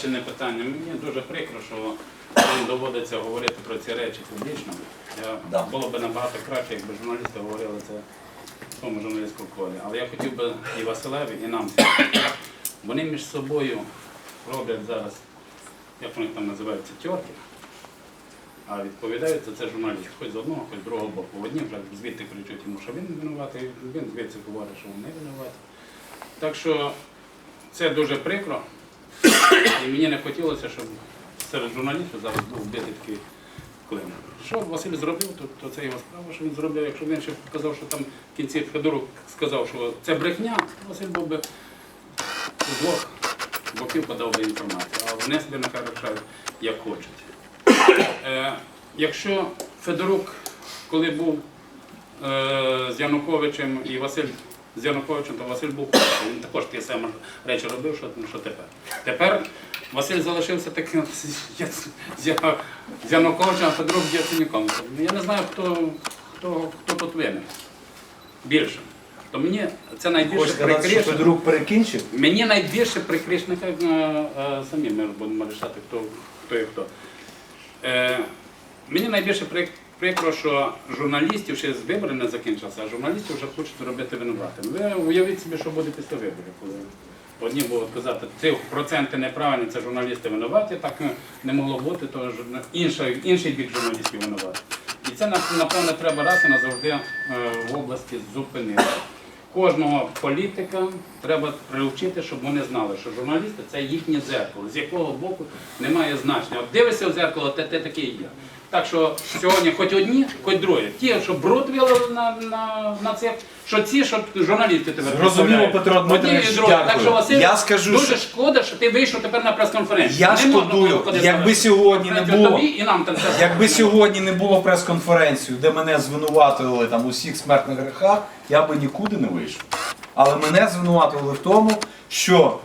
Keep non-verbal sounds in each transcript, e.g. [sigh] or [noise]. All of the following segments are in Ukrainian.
Священне питання. Мені дуже прикро, що доводиться говорити про ці речі публічно. Я, Да. Було б набагато краще, якби журналісти говорили це в тому журналістському колі. Але я хотів би і Василеві, і нам. Вони між собою роблять зараз, як вони там називаються, тьорки. А відповідають за це журналіст, хоч з одного, хоч з другого боку. Одні вже звідти кричуть йому, що він винуватий, він звідси говорить, що він не винуватий. Так що це дуже прикро. І мені не хотілося, щоб серед журналістів зараз був вбитий такий клин. Що Василь зробив, то, то це його справа, що він зробив. Якщо він ще казав, що там в кінці Федорук сказав, що це брехня, то Василь був би з двох боків подав би інформацію. А вони собі нехай рішають, як хочуть. Е, якщо Федорук, коли був е, з Януковичем і Василь з Януковичем, то Василь був. Він також ті самі речі робив, що, що тепер. Тепер Василь залишився таким [laughs] з, Януковичем, а Федорук з Яценюком. Я не знаю, хто, хто, хто тут винен більше. То мені це найбільше прикріше. Федорук перекінчив? Мені найбільше прикріш, нехай е, е, самі ми будемо рішати, хто, хто і хто. Е, мені найбільше прикро, що журналістів ще з вибори не закінчилися, а журналістів вже хочуть зробити винуватими. Ви уявіть собі, що буде після виборів, коли одні будуть казати, ці проценти неправильні, це журналісти винуваті, так е, не могло бути, то інший, інший бік журналістів винуваті. І це напевно треба раз і назавжди е, в області зупинити. Кожного політика треба приучити, щоб вони знали, що журналісти це їхнє дзеркало, з якого боку немає значення. От дивишся в дзеркало, те, те таке і є. Так що сьогодні хоч одні, хоч другі. Ті, що бруд вилили на, на, на це, що ці, що журналісти тебе Зрозуміло, представляють. Петро Одні і Дмитрович, другі. Так що Василь, Я скажу, дуже що- шкода, що ти вийшов тепер на прес-конференцію. Я Не можна шкодую, було ходити якби на сьогодні не прес-конференцію було- тобі і нам там Якби сьогодні не було прес-конференції, де мене звинуватили там у всіх смертних грехах, я би нікуди не вийшов. Але мене звинуватили в тому, що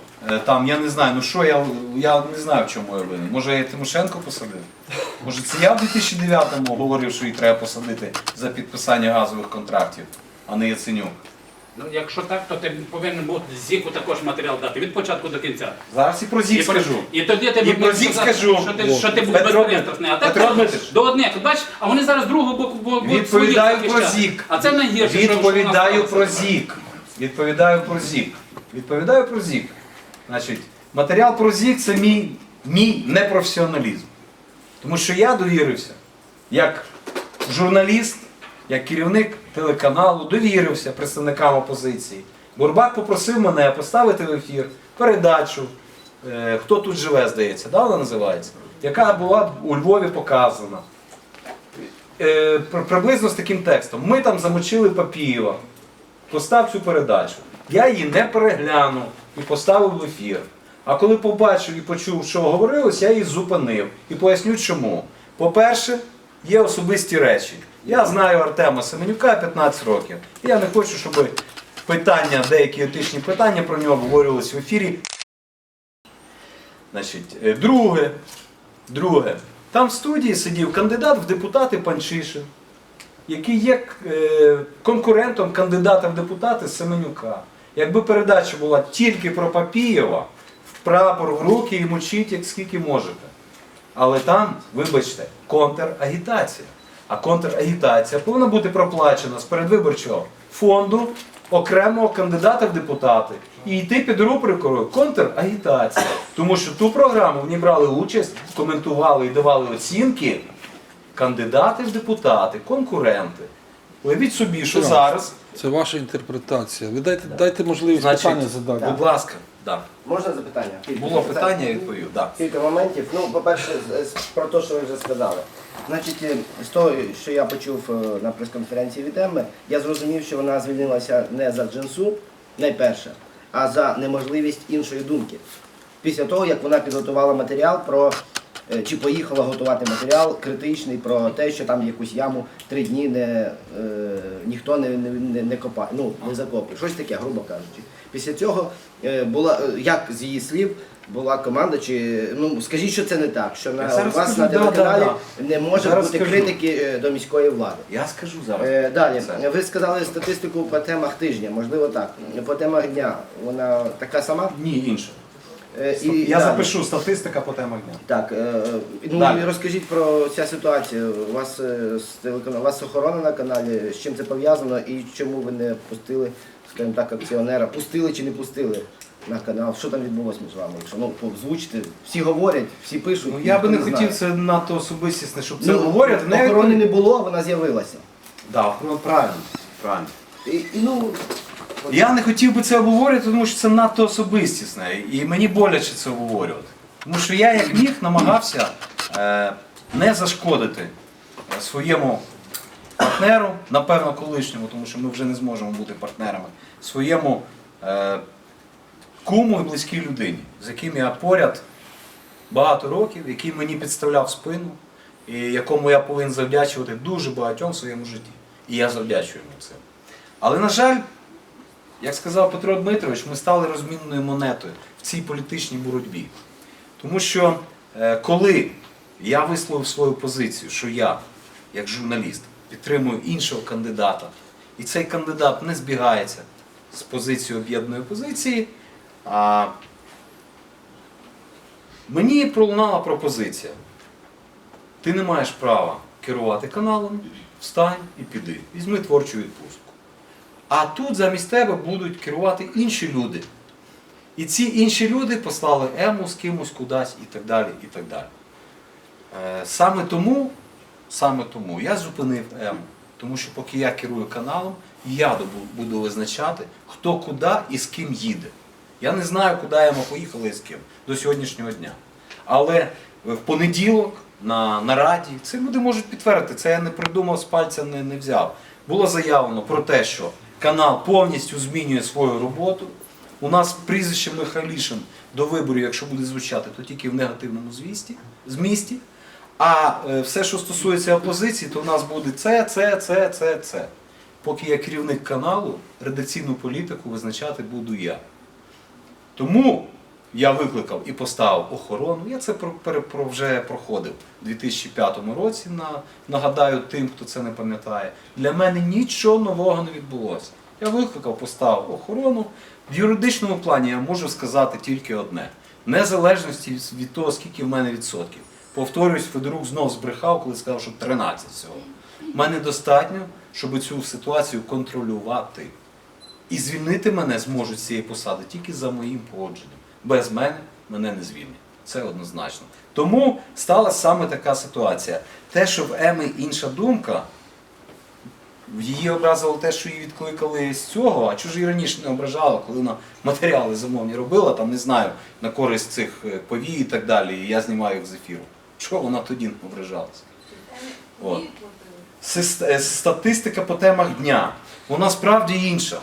там, я не знаю, ну що я, я не знаю, в чому я винен. Може я Тимошенко посадив? Може це я в 2009-му говорив, що її треба посадити за підписання газових контрактів, а не Яценюк. Ну, якщо так, то ти повинен бути зіку також матеріал дати від початку до кінця. Зараз і про ЗІК І, скажу. і тоді ти І про ЗІК сказати, скажу. що ти, що ти був безпристрасний. А так Петро до одних. Бач, а вони зараз другого боку будуть Відповідаю про. ЗІК. А це найгірше, що- що Відповідаю про. ЗІК. Відповідаю про ЗІК. Відповідаю про ЗІК. Значить, матеріал про ЗІК це мій, мій непрофесіоналізм. Тому що я довірився, як журналіст, як керівник телеканалу, довірився представникам опозиції. Бурбак попросив мене поставити в ефір передачу е, Хто тут живе, здається, да, вона називається, яка була у Львові показана е, приблизно з таким текстом. Ми там замочили Папієва. Постав цю передачу. Я її не переглянув і поставив в ефір. А коли побачив і почув, що говорилось, я її зупинив. І поясню чому. По-перше, є особисті речі. Я знаю Артема Семенюка 15 років. І я не хочу, щоб питання, деякі етичні питання про нього обговорювалися в ефірі. Значить, е, друге, друге, там в студії сидів кандидат в депутати Панчишин, який є е, конкурентом кандидата в депутати Семенюка. Якби передача була тільки про Папієва, в прапор в руки і мочіть, як скільки можете. Але там, вибачте, контрагітація. А контрагітація повинна бути проплачена з передвиборчого фонду окремого кандидата в депутати і йти під рубрикою контрагітація. Тому що ту програму в ній брали участь, коментували і давали оцінки кандидати в депутати, конкуренти. Уявіть собі, що зараз, Це ваша інтерпретація. Ви дайте, дайте можливість Значить, питання задати. будь ласка, да. Можна запитання? Кілька було запитань. питання, я відповів. Да. Кілька моментів. Ну, по-перше, з- з- про те, що ви вже сказали. Значить, е, з того, що я почув е, на прес-конференції від Емми, я зрозумів, що вона звільнилася не за джинсу, найперше, а за неможливість іншої думки. Після того, як вона підготувала матеріал про чи поїхала готувати матеріал критичний про те, що там якусь яму три дні не, е, ніхто не, не, не, не копає, ну не закопує. Щось таке, грубо кажучи. Після цього е, була, е, як з її слів, була команда, чи ну скажіть, що це не так, що на у зараз вас на да, телеканалі да, не може Зараз бути скажу. критики е, до міської влади. Я скажу зараз. Е, Далі, Це. ви сказали статистику по темах тижня, можливо так. По темах дня вона така сама. Ні, інше. Е, Я да, запишу статистика по темах дня. Так, е, ну Далі. і розкажіть про цю ситуацію. У вас е, з телеканалу, у вас охорона на каналі, з чим це пов'язано і чому ви не пустили, скажімо так, акціонера? Пустили чи не пустили на канал? Що там відбулося між вами? Якщо ну озвучите, всі говорять, всі пишуть. Ну, я би не хотів знає. це надто особистісне, щоб це Ну, говорити. Ну, охорони не було, вона з'явилася. Да, ну, правильно. правильно. І, і, ну, Я не хотів би це обговорювати, тому що це надто особистісне, і мені боляче це обговорювати. Тому що я, як міг, намагався е, не зашкодити своєму партнеру, напевно, колишньому, тому що ми вже не зможемо бути партнерами, своєму е, куму і близькій людині, з яким я поряд багато років, який мені підставляв спину, і якому я повинен завдячувати дуже багатьом в своєму житті. І я завдячую йому цим. Але, на жаль, як сказав Петро Дмитрович, ми стали розмінною монетою в цій політичній боротьбі. Тому що е, коли я висловив свою позицію, що я, як журналіст, підтримую іншого кандидата, і цей кандидат не збігається з позицією об'єднаної опозиції, а мені пролунала пропозиція. Ти не маєш права керувати каналом, встань і піди. Візьми творчу відпустку. А тут замість тебе будуть керувати інші люди. І ці інші люди послали ему з кимось кудись і так далі. і так далі. Е, Саме тому, саме тому я зупинив ему. Тому що поки я керую каналом, я буду визначати, хто куди і з ким їде. Я не знаю, куди Ема поїхала і з ким до сьогоднішнього дня. Але в понеділок на нараді це люди можуть підтвердити. Це я не придумав з пальця, не, не взяв. Було заявлено про те, що канал повністю змінює свою роботу. У нас прізвище Михайлішин до виборів, якщо буде звучати, то тільки в негативному звісті, змісті. А е, все, що стосується опозиції, то в нас буде це, це, це, це, це. Поки я керівник каналу, редакційну політику визначати буду я. Тому я викликав і поставив охорону. Я це вже проходив у 2005 році. Нагадаю тим, хто це не пам'ятає. Для мене нічого нового не відбулося. Я викликав, поставив охорону. В юридичному плані я можу сказати тільки одне: незалежності від того, скільки в мене відсотків. Повторюсь, Федорук знов збрехав, коли сказав, що 13 всього. У мене достатньо, щоб цю ситуацію контролювати. І звільнити мене зможуть з цієї посади тільки за моїм погодженням. Без мене мене не звільнять. Це однозначно. Тому сталася саме така ситуація. Те, що в Еми інша думка, її образило те, що її відкликали з цього, а чужі раніше не ображала, коли вона матеріали замовні робила, там не знаю, на користь цих е, повій і так далі, і я знімаю їх з ефіру. Чого вона тоді не ображалася? От. Е, Статистика по темах дня. Вона справді інша.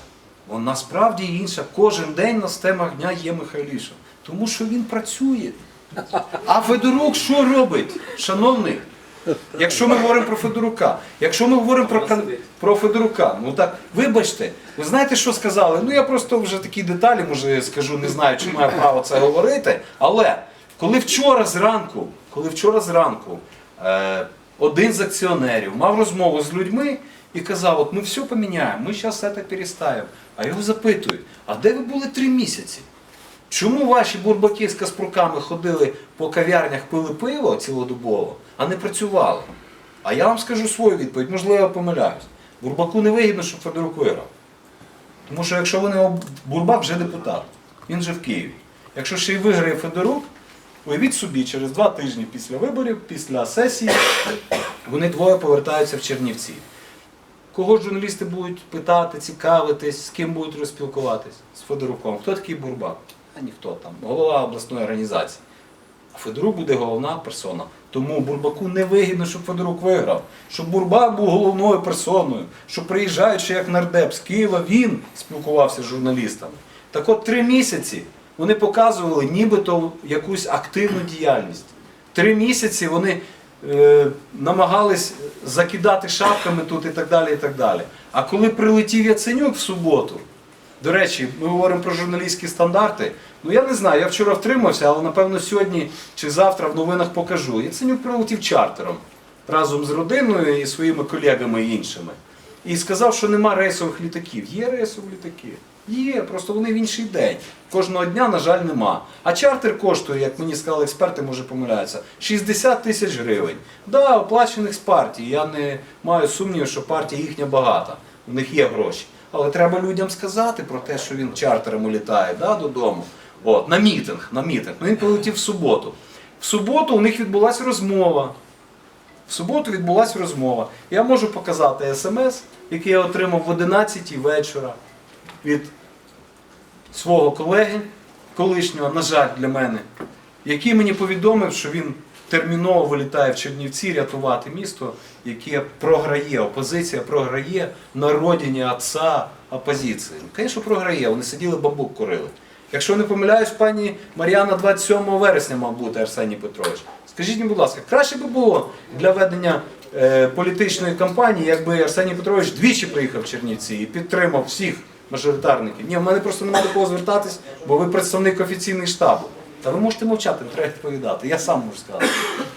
Вона справді інша. Кожен день на темах дня є Михайліша. Тому що він працює. А Федорук що робить, шановний? Якщо ми говоримо про Федорука, якщо ми говоримо про, про Федорука, ну так, вибачте, ви знаєте, що сказали? Ну я просто вже такі деталі, може, скажу, не знаю, чи маю право це говорити. Але коли вчора зранку, коли вчора зранку е, один з акціонерів мав розмову з людьми і казав, от ми все поміняємо, ми зараз це переставимо. А його запитують, а де ви були три місяці? Чому ваші бурбаки з каспруками ходили по кав'ярнях, пили пиво цілодобово, а не працювали? А я вам скажу свою відповідь, можливо, я помиляюсь. Бурбаку не вигідно, щоб Федорук виграв. Тому що якщо вони Бурбак вже депутат, він вже в Києві. Якщо ще й виграє Федорук, уявіть собі, через два тижні після виборів, після сесії, вони двоє повертаються в Чернівці. Кого журналісти будуть питати, цікавитись, з ким будуть розпілкуватись? З Федоруком. Хто такий Бурбак? А ніхто там, голова обласної організації. А Федорук буде головна персона. Тому Бурбаку не вигідно, щоб Федорук виграв. Щоб Бурбак був головною персоною, щоб приїжджаючи як нардеп з Києва, він спілкувався з журналістами. Так от три місяці вони показували нібито якусь активну діяльність. Три місяці вони намагались закидати шапками тут і так далі. і так далі. А коли прилетів Яценюк в суботу, до речі, ми говоримо про журналістські стандарти. Ну я не знаю, я вчора втримався, але напевно сьогодні чи завтра в новинах покажу. Яценюк прилетів чартером разом з родиною і своїми колегами і іншими. І сказав, що нема рейсових літаків. Є рейсові літаки. Є, просто вони в інший день. Кожного дня, на жаль, нема. А чартер коштує, як мені сказали експерти, може помиляються, 60 тисяч гривень. Да, оплачених з партії. Я не маю сумніву, що партія їхня багата. У них є гроші. Але треба людям сказати про те, що він чартером улітає да, додому. От, на мітинг, на мітинг. Ну він полетів в суботу. В суботу у них відбулася розмова. В суботу відбулася розмова. Я можу показати смс, який я отримав в 11 вечора від свого колеги, колишнього, на жаль, для мене, який мені повідомив, що він терміново вилітає в Чернівці рятувати місто, яке програє, опозиція програє на родині отца опозиції. Звісно, програє, вони сиділи бамбук курили. Якщо не помиляюсь, пані Мар'яна 27 вересня мав бути Арсеній Петрович. Скажіть мені, будь ласка, краще би було для ведення е, політичної кампанії, якби Арсеній Петрович двічі приїхав в Чернівці і підтримав всіх мажоритарників. Ні, в мене просто немає до кого звертатись, бо ви представник офіційний штабу. Та ви можете мовчати, не треба відповідати. Я сам можу сказати.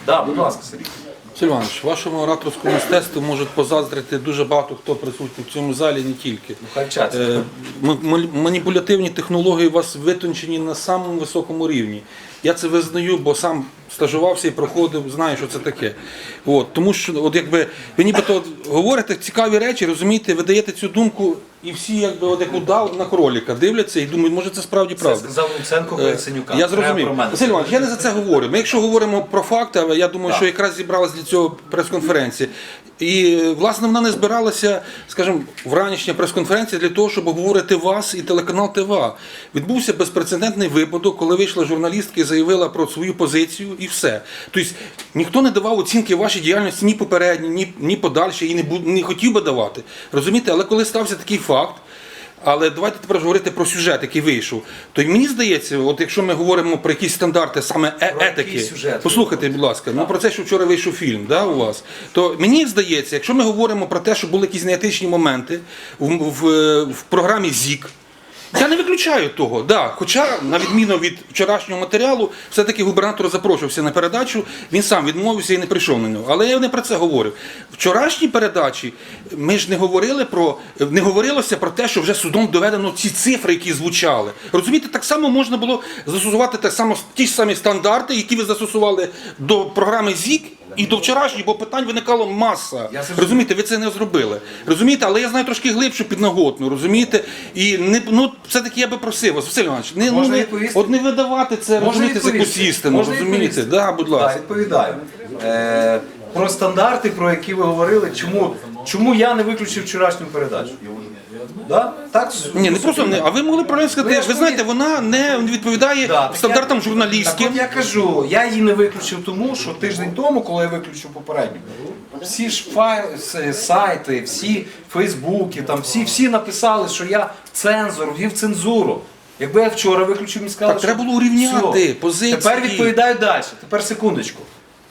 Да, будь ласка, Сергій. Василь Іванович, вашому ораторському мистецтву можуть позаздрити дуже багато хто присутній в цьому залі, не тільки. Ну. Е, Маніпулятивні технології у вас витончені на самому високому рівні. Я це визнаю, бо сам стажувався і проходив, знаю, що це таке. От, тому що, от якби ви нібито говорите цікаві речі, розумієте, ви даєте цю думку, і всі, якби от як удав на кроліка, дивляться і думають, може це справді Це сказав Луценко Е, Яценюка. Я зрозумів. Василь Іванович, я не за це говорю. Ми якщо говоримо про факти, але я думаю, Так. що якраз зібралась для цього прес-конференція. І власне вона не збиралася, скажімо, вранішня прес-конференція для того, щоб обговорити вас і телеканал ТВА. Відбувся безпрецедентний випадок, коли вийшла журналістка і заявила про свою позицію і все. Тобто ніхто не давав оцінки вашій діяльності ні попередній, ні, ні подальшій, і не, не хотів би давати. Розумієте, але коли стався такий факт. Але давайте тепер говорити про сюжет, який вийшов. То й мені здається, от якщо ми говоримо про якісь стандарти саме е- етики, сюжет? послухайте, будь ласка, ну про це, що вчора вийшов фільм, да, у вас, то мені здається, якщо ми говоримо про те, що були якісь неетичні моменти в, в, в програмі ЗІК. Я не виключаю того, да. Хоча, на відміну від вчорашнього матеріалу, все-таки губернатор запрошувався на передачу, він сам відмовився і не прийшов на нього. Але я не про це говорив. Вчорашній передачі ми ж не говорили про не говорилося про те, що вже судом доведено ці цифри, які звучали. Розумієте, так само можна було застосувати так само ті ж самі стандарти, які ви застосували до програми ЗІК. І до вчорашньої, бо питань виникало маса. Розумієте, ви це не зробили. Розумієте, але я знаю трошки глибшу підноготну, розумієте? І не ну все-таки я би просив вас, Василь Іванович, не, ну, Можна не, відповісти? от не видавати це, Можна розумієте, за відповісти? якусь істину, Можна розумієте? відповісти? Да, будь ласка. Так, відповідаю. Е, про стандарти, про які ви говорили, чому, чому я не виключив вчорашню передачу? Да? Так, Ні, не просто не, а ви могли правильно Ну, сказати, ви знаєте, вона не відповідає Да, так стандартам я- журналістським. От я кажу, я її не виключив тому, що тиждень тому, коли я виключив попередню, всі ж файли, с- сайти, всі Фейсбуки, там всі, всі написали, що я цензор, ввів цензуру. Якби я вчора виключив, мені сказали, Так, що треба було урівняти Все. позиції. Тепер відповідаю далі. Тепер секундочку.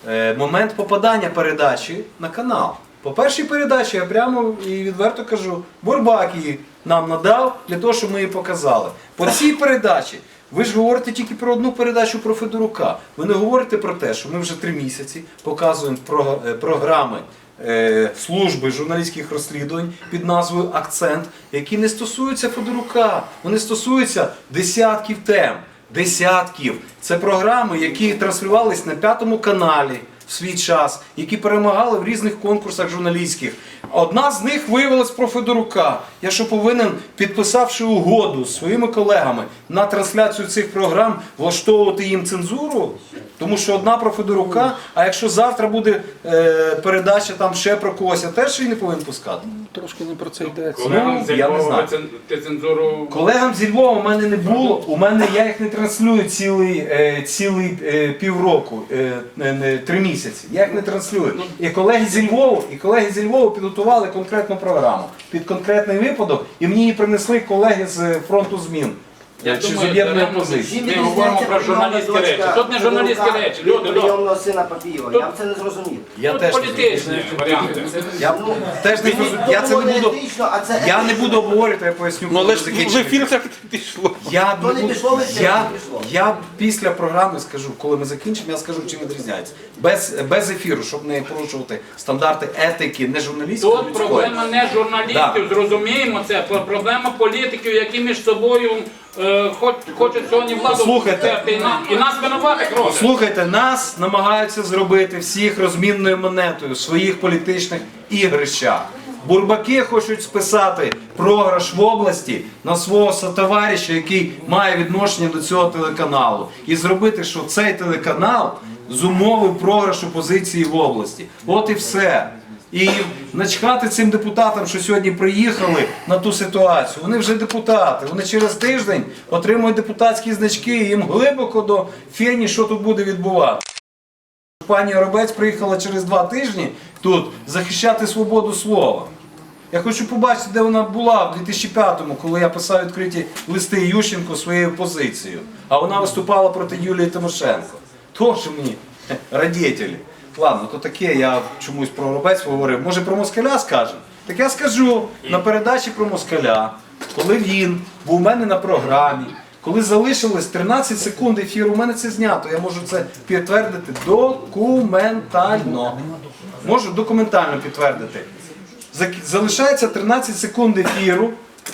Е, момент попадання передачі на канал. По першій передачі я прямо і відверто кажу, Бурбак її нам надав для того, щоб ми її показали. По цій передачі ви ж говорите тільки про одну передачу про Федорука. Ви не говорите про те, що ми вже три місяці показуємо е, програми е, служби журналістських розслідувань під назвою Акцент, які не стосуються Федорука, вони стосуються десятків тем. Десятків. Це програми, які транслювались на п'ятому каналі в свій час, які перемагали в різних конкурсах журналістських. Одна з них виявилась про Федорука. Я що повинен, підписавши угоду з своїми колегами на трансляцію цих програм, влаштовувати їм цензуру. Тому що одна про Федорука, а якщо завтра буде е, передача там ще про когось, я теж її не повинен пускати. Трошки не про це йдеться. Колегам Ну, я не знаю. Зелькового ти цензуру Колегам зі Львова у мене не було. У мене я їх не транслюю цілий, е, цілий е, півроку, е, е, не, три місяці. Я їх не транслюю. І колеги зі Львова, і колеги зі Львова підготували конкретну програму під конкретний випадок, і мені її принесли колеги з фронту змін. Я чи з думаю, даремно позиції. Ми говоримо про журналістські речі. Тут не журналістські речі. Люди, люди. прийомного сина Папієва. Я це не зрозумів. Я Тут теж не політичні варіанти. Я Ну, теж не зрозумів. Я це не буду. етично, а це Я не буду обговорювати, я поясню, Ну коли але ж в закінчимо. ефір все пішло. Я, То не буду- пішло, ви ще я, не пішло. я після програми скажу, коли ми закінчимо, я скажу, чим відрізняється. Без, без ефіру, щоб не порушувати стандарти етики, не журналістської, Тут людської. проблема не журналістів, зрозуміємо це. Про- Проблема політиків, які між собою е, хоч, хочуть сьогодні владу Послухайте. взяти і, на- і нас винуватих роблять. Слухайте, нас намагаються зробити всіх розмінною монетою в своїх політичних ігрищах. Бурбаки хочуть списати програш в області на свого сотовариша, який має відношення до цього телеканалу, і зробити, що цей телеканал зумовив програш опозиції в області. От і все. І начхати цим депутатам, що сьогодні приїхали на ту ситуацію. Вони вже депутати. Вони через тиждень отримують депутатські значки, і їм глибоко до фені, що тут буде відбуватися. Пані Робець приїхала через два тижні тут захищати свободу слова. Я хочу побачити, де вона була в 2005-му, коли я писав відкриті листи Ющенко своєю позицією. А вона виступала проти Юлії Тимошенко. Тож мені [laughs] радітелі. Ладно, то таке я чомусь про Робець говорив. Може про москаля скаже? Так я скажу на передачі про москаля, коли він був у мене на програмі, коли залишилось 13 секунд ефіру, у мене це знято. Я можу це підтвердити документально. Можу документально підтвердити. Залишається 13 секунд ефіру.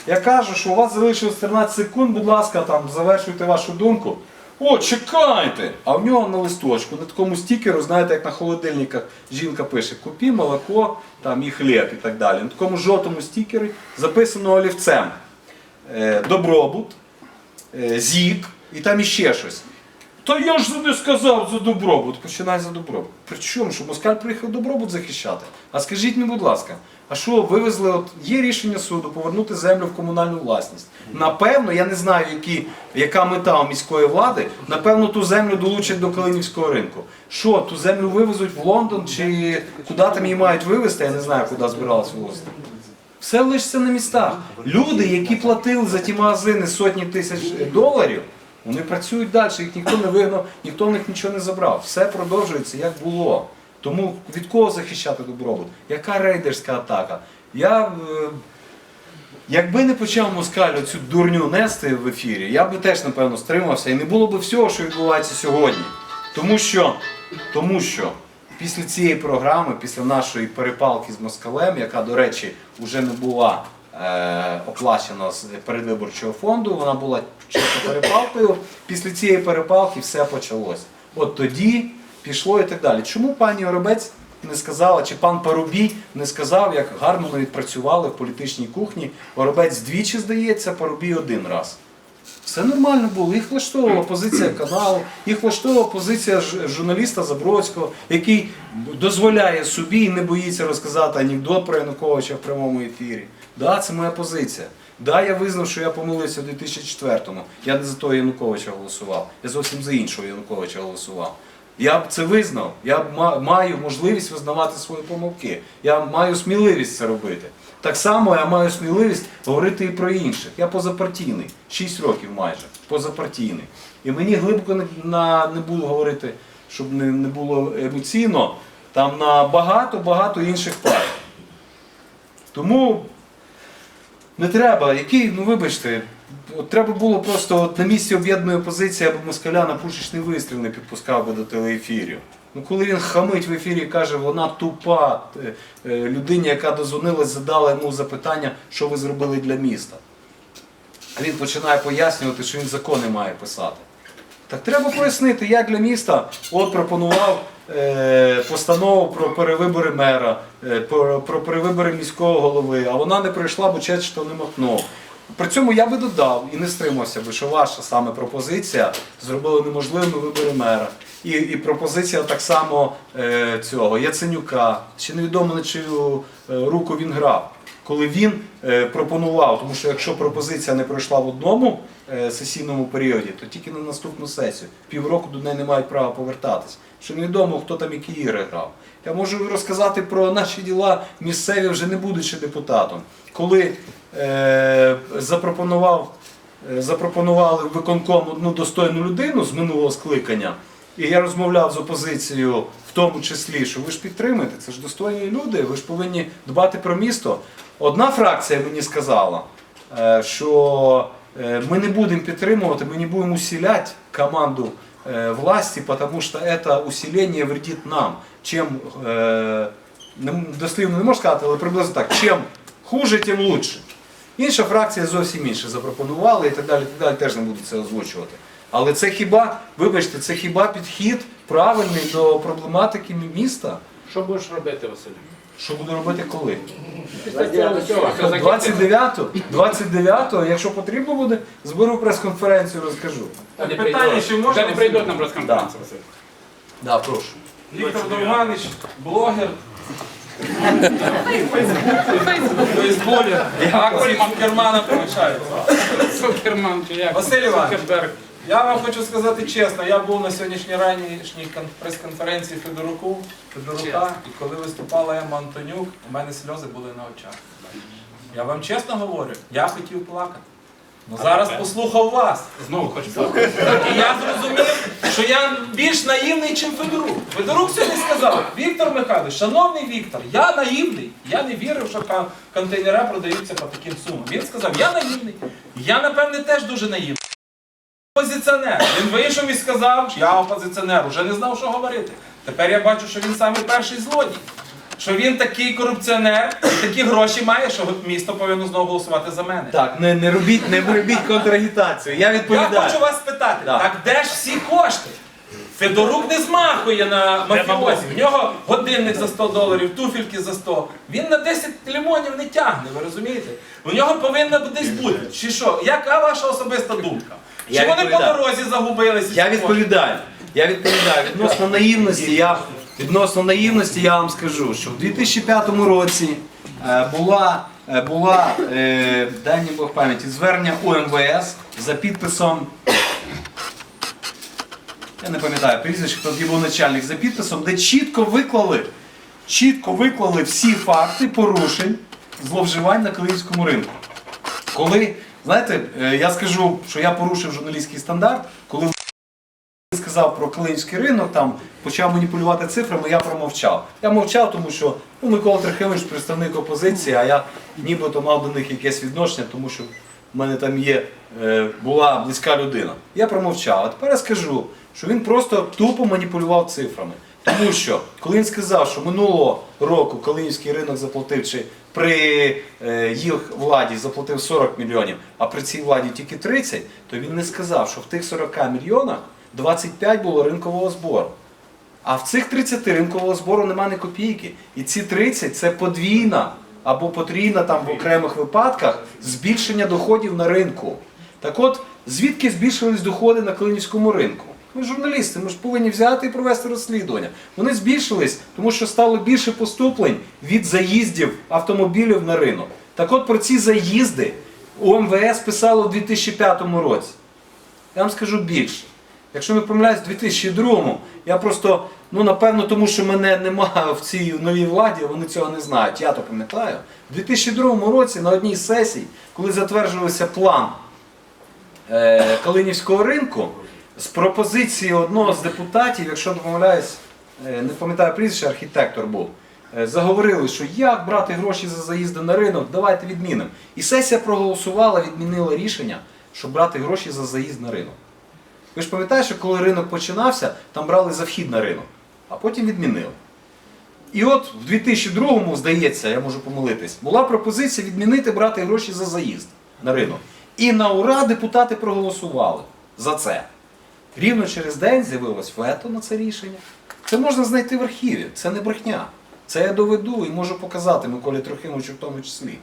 Я кажу, що у вас залишилось 13 секунд, будь ласка, там завершуйте вашу думку. О, чекайте! А в нього на листочку, на такому стікеру, знаєте, як на холодильниках жінка пише Купі молоко там, і хліб і так далі. На такому жовтому стікері записано олівцем е, добробут, е, зік і там іще щось. Та я ж не сказав за добробут. Починай за добробут. Причому, що москаль приїхав добробут захищати? А скажіть мені, будь ласка, а що вивезли? От є рішення суду повернути землю в комунальну власність. Напевно, я не знаю, які, яка мета у міської влади. Напевно, ту землю долучать до Калинівського ринку. Що, ту землю вивезуть в Лондон чи куди там її мають вивезти? Я не знаю, куди збиралися вивезти. Все лишиться на містах. Люди, які платили за ті магазини сотні тисяч доларів, вони працюють далі, їх ніхто не вигнав, ніхто в них нічого не забрав. Все продовжується як було. Тому від кого захищати добробут? Яка рейдерська атака? Я, е, якби не почав москаль цю дурню нести в ефірі, я би теж, напевно, стримався і не було б всього, що відбувається сьогодні. Тому що, тому що після цієї програми, після нашої перепалки з москалем, яка, до речі, вже не була е, оплачена з передвиборчого фонду, вона була чисто перепалкою. Після цієї перепалки все почалось. От тоді пішло і так далі. Чому пані Оробець не сказала, чи пан Парубій не сказав, як гарно ми відпрацювали в політичній кухні? Оробець двічі здається, Парубій один раз. Все нормально було. Їх влаштовувала позиція каналу, їх влаштовувала позиція журналіста Забродського, який дозволяє собі і не боїться розказати анекдот про Януковича в прямому ефірі. Да, це моя позиція. Да, я визнав, що я помилився в 2004-му. Я не за того Януковича голосував. Я зовсім за іншого Януковича голосував. Я б це визнав. Я б маю можливість визнавати свої помилки. Я маю сміливість це робити. Так само я маю сміливість говорити і про інших. Я позапартійний, 6 років майже, позапартійний. І мені глибоко не, на, не буду говорити, щоб не, не було емоційно, там на багато-багато інших партій. Тому не треба, який, ну вибачте, от треба було просто от на місці об'єднаної опозиції, аби москаля на пушечний вистріл не підпускав би до телеефірів. Ну коли він хамить в ефірі і каже, вона тупа, е, е, людині, яка дозвонилась, задала йому запитання, що ви зробили для міста. А він починає пояснювати, що він закони має писати. Так треба пояснити, як для міста от пропонував е, постанову про перевибори мера, е, про, про перевибори міського голови, а вона не пройшла, бо Чечетов не махнув. При цьому я би додав і не стримався би, що ваша саме пропозиція зробила неможливими вибори мера. І, і пропозиція так само е, цього Яценюка. Ще невідомо на чию е, руку він грав. Коли він е, пропонував, тому що якщо пропозиція не пройшла в одному е, сесійному періоді, то тільки на наступну сесію. Півроку до неї не мають права повертатись. Що невідомо, хто там які ігри грав. Я можу розказати про наші діла місцеві, вже не будучи депутатом. Коли е, запропонував е, запропонували виконком одну достойну людину з минулого скликання, і я розмовляв з опозицією, в тому числі, що ви ж підтримуєте, це ж достойні люди, ви ж повинні дбати про місто. Одна фракція мені сказала, е, що е, ми не будемо підтримувати, ми не будемо усилять команду е, власти, тому що це усилення вредить нам. Чим, дослівно не можу сказати, але приблизно так, чим хуже, тим лучше. Інша фракція зовсім інше запропонувала і так далі, і так далі теж не буду це озвучувати. Але це хіба, вибачте, це хіба підхід правильний до проблематики міста? Що будеш робити, Василь? Що буду робити коли? Після цього всього, все закінчиться. 29-го, 29-го, якщо потрібно буде, зберу прес-конференцію, розкажу. Та не Питання, чи можна не прийдуть на прес-конференцію, Василь. Да, прошу. Віктор Довганич, блогер. Фейсбулер. Акції Кермана помішаються. Суперман чи як? Василь Іванович. Я вам хочу сказати чесно, я був на сьогоднішній ранішній прес-конференції Федоруку, Федорука, і коли виступала Емма Антонюк, у мене сльози були на очах. Я вам чесно говорю, я хотів плакати. Ну зараз послухав вас. Знову хочу плакати. І я зрозумів, що я більш наївний, ніж Федорук. Федорук сьогодні сказав, Віктор Михайлович, шановний Віктор, я наївний. Я не вірив, що контейнери продаються по таким сумам. Він сказав, я наївний. Я, напевне, теж дуже наївний. Опозиціонер. Він вийшов і сказав, що я опозиціонер, вже не знав, що говорити. Тепер я бачу, що він самий перший злодій. Що він такий корупціонер і такі гроші має, що місто повинно знову голосувати за мене. Так, не, не робіть, не робіть контрагітацію. Я Я відповідаю. хочу вас спитати, Да. так де ж всі кошти? Федорук не змахує на мафіозі. В нього годинник за 100 доларів, туфельки за 100. Він на 10 лимонів не тягне, ви розумієте? У нього повинна десь бути. Чи що? Яка ваша особиста думка? Чи вони по відповідаю. дорозі загубилися? Я відповідаю. Я відповідаю. Відносно наївності, я, відносно наївності я вам скажу, що в 2005 році е, була, е, була е, дай мені Бог пам'яті, звернення УМВС за підписом. Я не пам'ятаю прізвище, хто тоді був начальник за підписом, де чітко виклали, чітко виклали всі факти порушень зловживань на Київському ринку. Коли, знаєте, е, я скажу, що я порушив журналістський стандарт, коли він сказав про Калинівський ринок, там почав маніпулювати цифрами, я промовчав. Я мовчав, тому що ну, Микола Трохимович представник опозиції, а я нібито мав до них якесь відношення, тому що в мене там є, е, була близька людина. Я промовчав. А тепер я скажу, що він просто тупо маніпулював цифрами. Тому що, коли він сказав, що минулого року Калинівський ринок заплатив, чи при е, їх владі заплатив 40 мільйонів, а при цій владі тільки 30, то він не сказав, що в тих 40 мільйонах 25 було ринкового збору. А в цих 30 ринкового збору нема ні копійки. І ці 30 це подвійна або потрійна там в окремих випадках збільшення доходів на ринку. Так от, звідки збільшились доходи на Калинівському ринку? Ми журналісти, ми ж повинні взяти і провести розслідування. Вони збільшились, тому що стало більше поступлень від заїздів автомобілів на ринок. Так от про ці заїзди УМВС писало в 2005 році. Я вам скажу більше. Якщо не помиляюсь, в 2002-му, я просто, ну напевно, тому що мене немає в цій новій владі, вони цього не знають. Я то пам'ятаю. В 2002 році на одній з сесій, коли затверджувався план е, Калинівського ринку, з пропозиції одного з депутатів, якщо не помиляюсь, е, не пам'ятаю прізвище, архітектор був, е, заговорили, що як брати гроші за заїзди на ринок, давайте відмінимо. І сесія проголосувала, відмінила рішення, щоб брати гроші за заїзд на ринок. Ви ж пам'ятаєте, що коли ринок починався, там брали за вхід на ринок, а потім відмінили. І от в 2002-му, здається, я можу помилитись, була пропозиція відмінити брати гроші за заїзд на ринок. І на ура депутати проголосували за це. Рівно через день з'явилось вето на це рішення. Це можна знайти в архіві, це не брехня. Це я доведу і можу показати Миколі Трохимовичу в тому числі.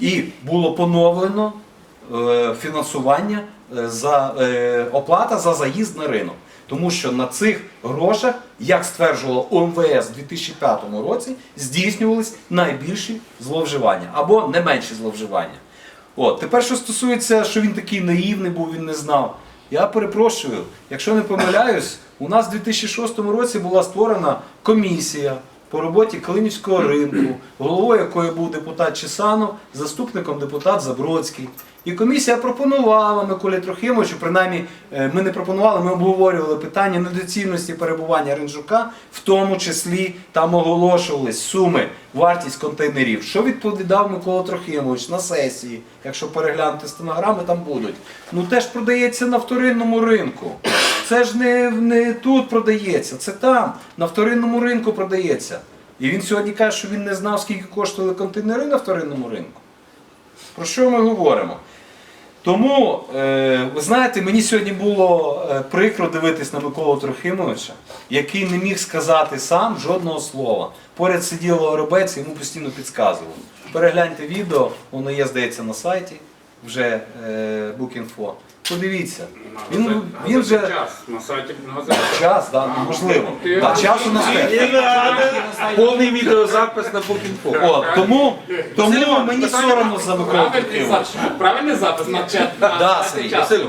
І було поновлено е, фінансування е, за е, оплата за заїзд на ринок. Тому що на цих грошах, як стверджувало ОМВС у 2005 році, здійснювались найбільші зловживання або не менші зловживання. От, тепер, що стосується, що він такий наївний був, він не знав. Я перепрошую, якщо не помиляюсь, у нас у 2006 році була створена комісія по роботі Клинівського ринку, головою якої був депутат Чесанов, заступником депутат Забродський. І комісія пропонувала Миколі Трохимовичу, принаймні е, ми не пропонували, ми обговорювали питання недоцільності перебування Ринжука, в тому числі там оголошувались суми, вартість контейнерів. Що відповідав Микола Трохимович на сесії, якщо переглянути стенограми, там будуть. Ну теж продається на вторинному ринку. Це ж не, не тут продається, це там, на вторинному ринку продається. І він сьогодні каже, що він не знав, скільки коштували контейнери на вторинному ринку. Про що ми говоримо? Тому, е, ви знаєте, мені сьогодні було е, прикро дивитись на Миколу Трохимовича, який не міг сказати сам жодного слова. Поряд сиділо Оробець йому постійно підказували. Перегляньте відео, воно є, здається, на сайті вже е, Bookinfo. Подивіться. Він, він вже час на сайті магазину. час, да, можливо. Да, час у нас теж. Повний відеозапис на Book.info. О, тому, тому мені соромно за Миколу Правильний запис, правильний запис на чат. на- Да, Сергій. Василю,